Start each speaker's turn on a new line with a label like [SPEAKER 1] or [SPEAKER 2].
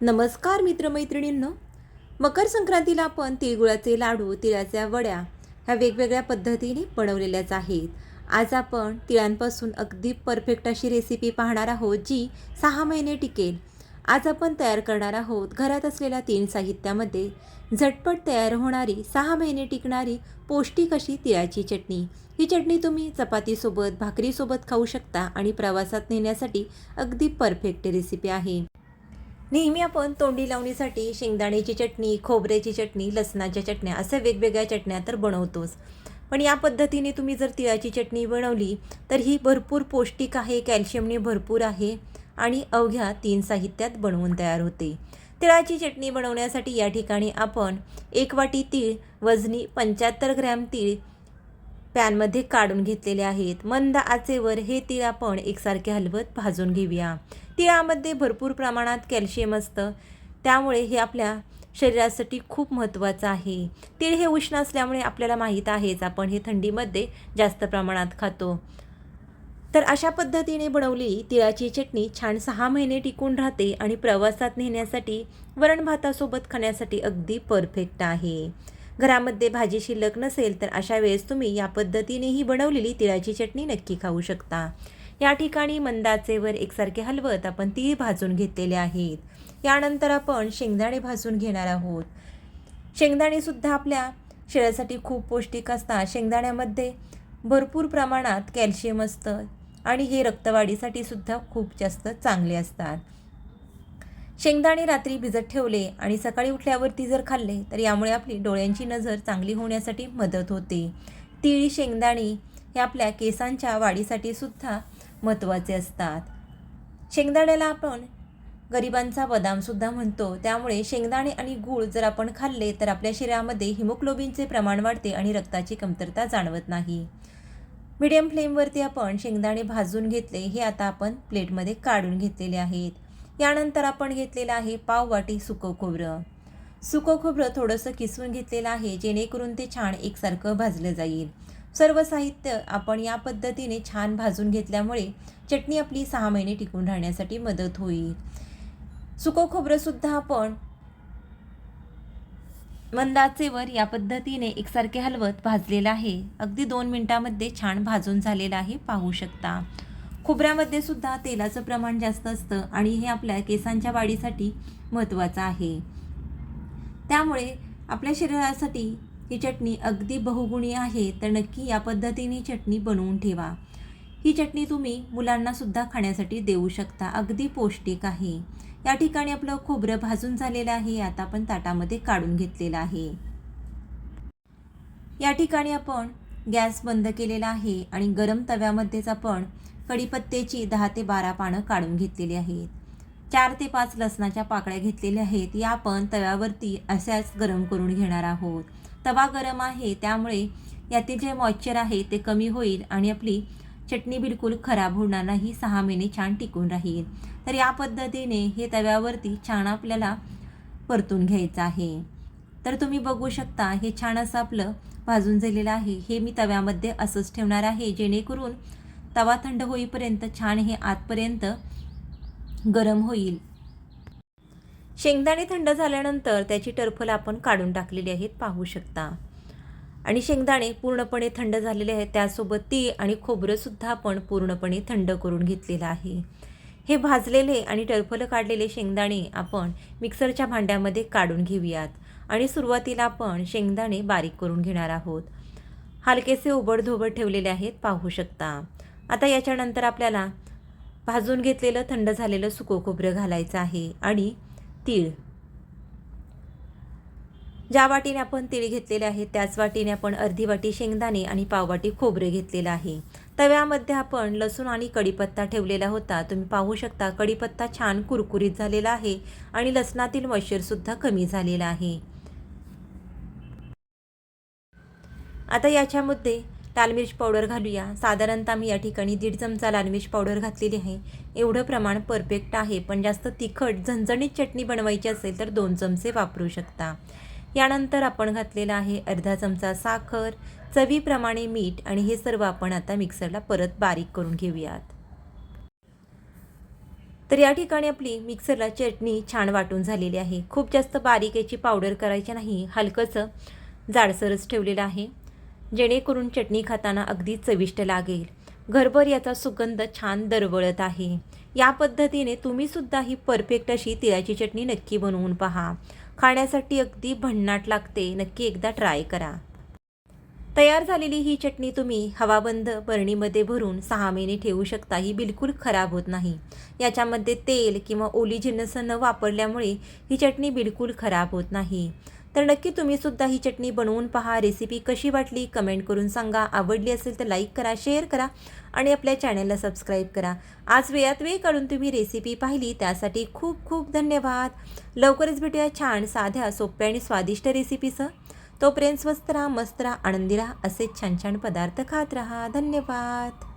[SPEAKER 1] नमस्कार मित्रमैत्रिणींनो. मकर संक्रांतीला आपण तिळगुळाचे लाडू तिळाच्या वड्या ह्या वेगवेगळ्या पद्धतीने बनवलेल्याच आहेत. आज आपण तिळांपासून अगदी परफेक्ट अशी रेसिपी पाहणार आहोत जी सहा महिने टिकेल. आज आपण तयार करणार आहोत घरात असलेल्या तीन साहित्यामध्ये. झटपट तयार होणारी सहा महिने टिकणारी पौष्टिक अशी तिळाची चटणी. ही चटणी तुम्ही चपातीसोबत भाकरीसोबत खाऊ शकता आणि प्रवासात नेण्यासाठी अगदी परफेक्ट रेसिपी आहे. नेहमी आपण तोंडी लावणीसाठी शेंगदाण्याची चटणी खोबऱ्याची चटणी लसणाच्या चटण्या अशा वेगवेगळ्या चटण्या तर बनवतोच. पण या पद्धतीने तुम्ही जर तिळाची चटणी बनवली तर ही भरपूर पौष्टिक आहे कॅल्शियमने भरपूर आहे आणि अवघ्या तीन साहित्यात बनवून तयार होते. तिळाची चटणी बनवण्यासाठी या ठिकाणी आपण एक वाटी तीळ वजनी पंच्याहत्तर ग्रॅम तीळ पॅनमध्ये काढून घेतलेले आहेत. मंद आचेवर हे तीळ आपण एकसारखे हलवत भाजून घेऊया. तिळामध्ये भरपूर प्रमाणात कॅल्शियम असतं. त्यामुळे हे आपल्या शरीरासाठी खूप महत्त्वाचं आहे. तीळ हे उष्ण असल्यामुळे आपल्याला माहीत आहेच आपण हे थंडीमध्ये जास्त प्रमाणात खातो. तर अशा पद्धतीने बनवली तिळाची चटणी छान सहा महिने टिकून राहते आणि प्रवासात नेण्यासाठी वरण भातासोबत खाण्यासाठी अगदी परफेक्ट आहे. घरामध्ये भाजी शिल्लक नसेल तर अशा वेळेस तुम्ही या पद्धतीनेही बनवलेली तिळाची चटणी नक्की खाऊ शकता. या ठिकाणी मंदाचेवर एकसारखे हलवत आपण तीळ भाजून घेतलेले आहेत. यानंतर आपण शेंगदाणे भाजून घेणार आहोत. शेंगदाणेसुद्धा आपल्या शरीरासाठी खूप पौष्टिक असतात. शेंगदाण्यामध्ये भरपूर प्रमाणात कॅल्शियम असतं आणि हे रक्तवाढीसाठी सुद्धा खूप जास्त चांगले असतात. शेंगदाणे रात्री भिजत ठेवले आणि सकाळी उठल्यावरती जर खाल्ले तर यामुळे आपली डोळ्यांची नजर चांगली होण्यासाठी मदत होते. तिळी शेंगदाणे हे आपल्या केसांच्या वाढीसाठी सुद्धा महत्त्वाचे असतात. शेंगदाण्याला आपण गरिबांचा बदामसुद्धा म्हणतो. त्यामुळे शेंगदाणे आणि गूळ जर आपण खाल्ले तर आपल्या शरीरामध्ये हिमोग्लोबिनचे प्रमाण वाढते आणि रक्ताची कमतरता जाणवत नाही. मिडियम फ्लेमवरती आपण शेंगदाणे भाजून घेतले हे आता आपण प्लेटमध्ये काढून घेतलेले आहेत. यानंतर आपण घेतलेलं आहे पाववाटी सुकं खोबरं. सुकं खोबरं थोडंसं किसून घेतलेलं आहे जेणेकरून ते छान एकसारखं भाजलं जाईल. सर्व साहित्य आपण या पद्धतीने छान भाजून घेतल्यामुळे चटणी आपली सहा महिने टिकून राहण्यासाठी मदत होईल. सुकं खोबरंसुद्धा आपण मंदाचेवर या पद्धतीने एकसारखे हलवत भाजलेलं आहे. अगदी दोन मिनटामध्ये छान भाजून झालेलं आहे पाहू शकता. खोबऱ्यामध्ये सुद्धा तेलाचं प्रमाण जास्त असतं आणि हे आपल्या केसांच्या वाढीसाठी महत्त्वाचं आहे. त्यामुळे आपल्या शरीरासाठी ही चटणी अगदी बहुगुणी आहे तर नक्की या पद्धतीने चटणी बनवून ठेवा. ही चटणी तुम्ही मुलांनासुद्धा खाण्यासाठी देऊ शकता अगदी पौष्टिक आहे. या ठिकाणी आपलं खोबरं भाजून झालेलं आहे आता आपण ताटामध्ये काढून घेतलेलं आहे. या ठिकाणी आपण गॅस बंद केलेला आहे आणि गरम तव्यामध्येच आपण कढीपत्त्याची दहा ते बारा पानं काढून घेतलेली आहेत. चार ते पाच लसणाच्या पाकळ्या घेतलेल्या आहेत. या आपण तव्यावरती अशाच गरम करून घेणार आहोत. तवा गरम आहे त्यामुळे यातील जे मॉइश्चर आहे ते कमी होईल आणि आपली चटणी बिलकुल खराब होणार नाही. सहा महिने छान टिकून राहील. तर या पद्धतीने हे तव्यावरती छान आपल्याला परतून घ्यायचं आहे. तर तुम्ही बघू शकता हे छान असं आपलं भाजून झालेलं आहे. हे मी तव्यामध्ये असंच ठेवणार आहे जेणेकरून तवा थंड होईपर्यंत छान हे आतपर्यंत गरम होईल. शेंगदाणे थंड झाल्यानंतर त्याची टरफल आपण काढून टाकलेली आहेत पाहू शकता. आणि शेंगदाणे पूर्णपणे थंड झालेले आहेत त्यासोबत तीळ आणि खोबरंसुद्धा आपण पूर्णपणे थंड करून घेतलेलं आहे. हे भाजलेले आणि टरफलं काढलेले शेंगदाणे आपण मिक्सरच्या भांड्यामध्ये काढून घेऊयात. आणि सुरुवातीला आपण शेंगदाणे बारीक करून घेणार आहोत. हलकेसे उबडधोबड ठेवलेले आहेत पाहू शकता. आता याच्यानंतर आपल्याला भाजून घेतलेलं थंड झालेलं सुको खोबरं घालायचं आहे आणि तीळ. ज्या वाटीने आपण तीळ घेतलेले आहे त्याच वाटीने आपण अर्धी वाटी शेंगदाणे आणि पाववाटी खोबरे घेतलेलं आहे. तव्यामध्ये आपण लसूण आणि कढीपत्ता ठेवलेला होता. तुम्ही पाहू शकता कढीपत्ता छान कुरकुरीत झालेला आहे आणि लसणातील मॉइश्चरसुद्धा कमी झालेला आहे. आता याच्यामध्ये लाल मिर्च पावडर घालूया. साधारणतः मी या ठिकाणी दीड चमचा लाल मिर्च पावडर घातलेली आहे. एवढं प्रमाण परफेक्ट आहे. पण जास्त तिखट झणझणीत चटणी बनवायची असेल तर दोन चमचे वापरू शकता. यानंतर आपण घातलेला आहे अर्धा चमचा साखर चवीप्रमाणे मीठ आणि हे सर्व आपण आता मिक्सरला परत बारीक करून घेऊयात. तर या ठिकाणी आपली मिक्सरला चटणी छान वाटून झालेली आहे. खूप जास्त बारीक याची पावडर करायची नाही. हलकंसं जाडसरच ठेवलेलं आहे. जेणेकरून चटणी खाताना अगदी चविष्ट लागेल. घरभर याचा सुगंध छान दरवळत आहे. या पद्धतीने तुम्हीसुद्धा ही परफेक्ट अशी तिळाची चटणी नक्की बनवून पहा. खाण्यासाठी अगदी भन्नाट लागते. नक्की एकदा ट्राय करा. तयार झालेली ही चटणी तुम्ही हवाबंद बरणीमध्ये भरून सहा महिने ठेवू शकता. ही बिलकुल खराब होत नाही. याच्यामध्ये तेल किंवा ओली जिन्नस न वापरल्यामुळे ही चटणी बिलकुल खराब होत नाही. तर नक्की तुम्ही सुद्धा ही चटणी बनवून पहा. रेसिपी कशी वाटली कमेंट करून सांगा. आवडली असेल तर लाईक करा शेअर करा आणि आपल्या चॅनलला सबस्क्राईब करा. आज वेळात वेळ काढून तुम्ही रेसिपी पाहिली त्यासाठी खूप खूप धन्यवाद. लवकरच भेटूया छान साध्या सोप्या आणि स्वादिष्ट रेसिपीसह तोपर्यंत स्वस्त राहा मस्त राहा आनंदी राहा. असेच छान छान पदार्थ खात राहा. धन्यवाद.